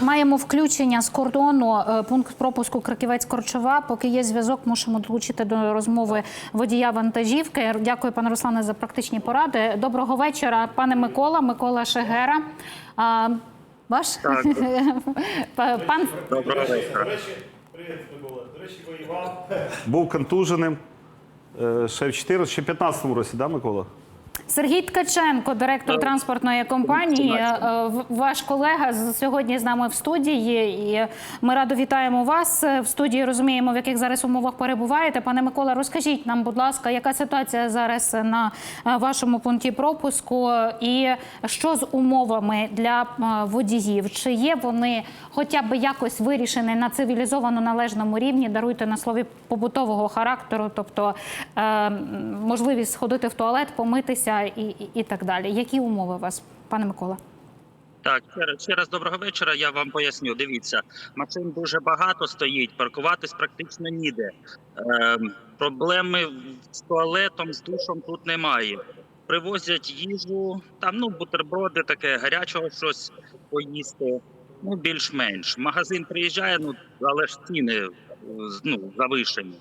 Маємо включення з кордону е, пункт пропуску Краківець Корчова. Поки є зв'язок, мусимо долучити до розмови водія вантажівки. Дякую, пане Руслане, за практичні поради. Доброго вечора, пане Микола, Микола Шегера. А, ваш Так. Пан Доброго вечора. Привіт, Микола. До речі, воював. Був контуженим е, ще в 14, ще в 15 році, да, Микола? Сергій Ткаченко, директор транспортної компанії. е, Ваш колега сьогодні з нами в студії. І ми радо вітаємо вас е, в студії. Розуміємо, в яких зараз умовах перебуваєте. Пане Микола, розкажіть нам, будь ласка, яка ситуація зараз на е, вашому пункті пропуску, і що з умовами для е, водіїв? Чи є вони хоча б якось вирішені на цивілізовано належному рівні? Даруйте на слові побутового характеру, тобто е, можливість сходити в туалет, помитися і, і, і так далі. Які умови у вас, пане Микола? Так, ще раз, ще раз доброго вечора. Я вам поясню. Дивіться, машин дуже багато стоїть, паркуватись практично ніде. Ем, проблеми з туалетом, з душом тут немає. Привозять їжу, там ну бутерброди, таке гарячого щось поїсти. Ну, більш-менш. Магазин приїжджає, ну але ж ціни е, ну, завишені.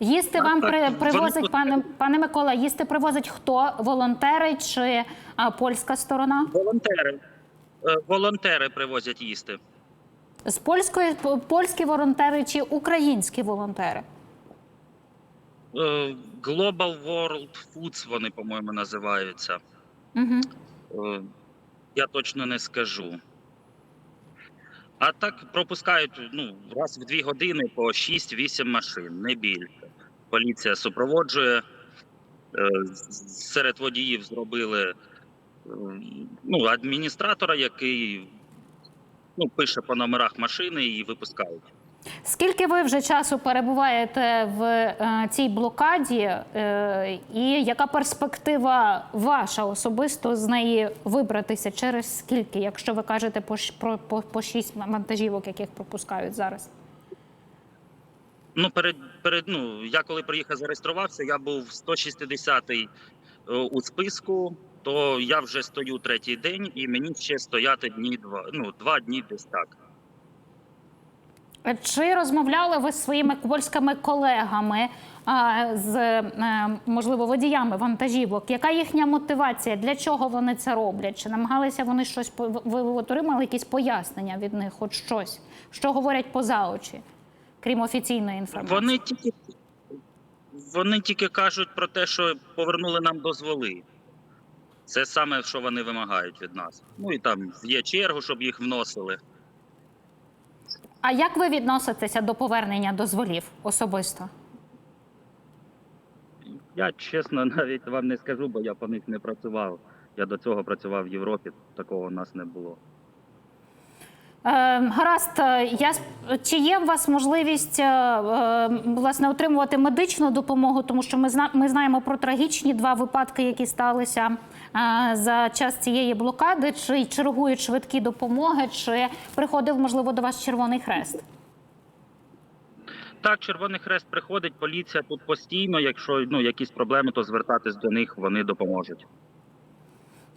Їсти вам при, привозить, пане, пане Микола, їсти привозить хто? Волонтери чи а, польська сторона? Волонтери. Е, Волонтери привозять їсти. З польської польські волонтери чи українські волонтери? Е, Global World Foods вони, по-моєму, називаються. Угу. Я точно не скажу. А так пропускають ну, раз в дві години по 6-8 машин, не більше. Поліція супроводжує. Е, Серед водіїв зробили е, ну, адміністратора, який ну, пише по номерах машини і випускають. Скільки ви вже часу перебуваєте в е, цій блокаді, е, і яка перспектива ваша особисто з неї вибратися через скільки, якщо ви кажете про, по, по шість вантажівок, яких пропускають зараз? Ну, перед, перед, ну, я коли приїхав, зареєструвався, я був 160-й е, у списку, то я вже стою третій день, і мені ще стояти дні два, ну, два дні десь так. Чи розмовляли ви з своїми польськими колегами, з е, можливо водіями вантажівок? Яка їхня мотивація? Для чого вони це роблять? Чи намагалися вони щось ви отримали якісь пояснення від них? Хоч щось, що говорять поза очі, крім офіційної інформації? Вони тільки, вони тільки кажуть про те, що повернули нам дозволи. Це саме, що вони вимагають від нас. Ну і там є чергу, щоб їх вносили. А як ви відноситеся до повернення дозволів особисто? Я чесно навіть вам не скажу, бо я по них не працював. Я до цього працював в Європі, такого у нас не було. Е, гаразд, е, я чи є у вас можливість е, е, власне отримувати медичну допомогу, тому що ми ми знаємо про трагічні два випадки, які сталися за час цієї блокади. Чи чергують швидкі допомоги, чи приходив можливо до вас Червоний Хрест? Так, Червоний Хрест приходить, поліція тут постійно. Якщо ну, якісь проблеми, то звертатись до них, вони допоможуть.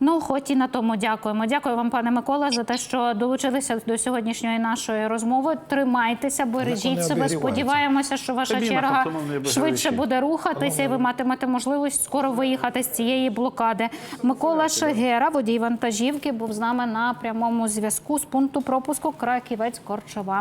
Ну, хоч і на тому дякуємо. Дякую вам, пане Микола, за те, що долучилися до сьогоднішньої нашої розмови. Тримайтеся, бережіть себе. Сподіваємося, що ваша Кабіна черга швидше буде рухатися, і ви матимете можливість скоро виїхати з цієї блокади. Микола Шегера, водій вантажівки, був з нами на прямому зв'язку з пункту пропуску Краківець Корчова.